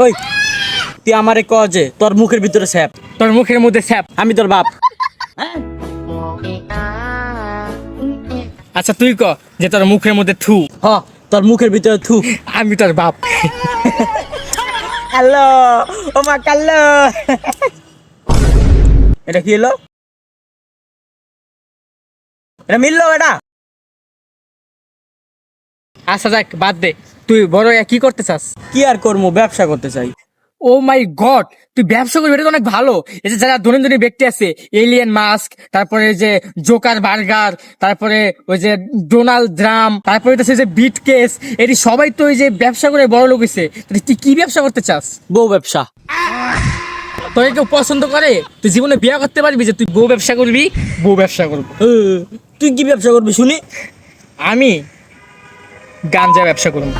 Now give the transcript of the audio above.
ওই তুই আমারে ক যে তোর মুখের ভিতরে স্যাপ। তোর মুখের মধ্যে স্যাপ। আমি তোর বাপ। আচ্ছা তুই ক যে তোর মুখের মধ্যে থু। হ তোর মুখের ভিতরে থু। আমি তোর বাপ। হ্যালো ও মা কাল্লো এটা কি হলো? এটা মিললো এটা আচ্ছা যাক বাদ দে। তুই বড় কি করতে চাস? কি আর করব ব্যবসা করতে চাই। ও মাই গড তুই ব্যবসা করবি এটা তো অনেক ভালো। এই যে যারা ধনী ধনী ব্যক্তি আছে এলিয়েন মাস্ক তারপরে যে জোকার বার্গার তারপরে ওই যে ডোনাল্ড ড্রাম তারপরে তো যে বিট কেস এটি সবাই তো ওই যে ব্যবসা করে বড় লোক তাহলে তুই কি ব্যবসা করতে চাস? বউ ব্যবসা। তোকে কেউ পছন্দ করে? তুই জীবনে বিয়ে করতে পারবি যে তুই বউ ব্যবসা করবি? বউ ব্যবসা করব। তুই কি ব্যবসা করবি শুনি? আমি গাঞ্জা ব্যবসা করব।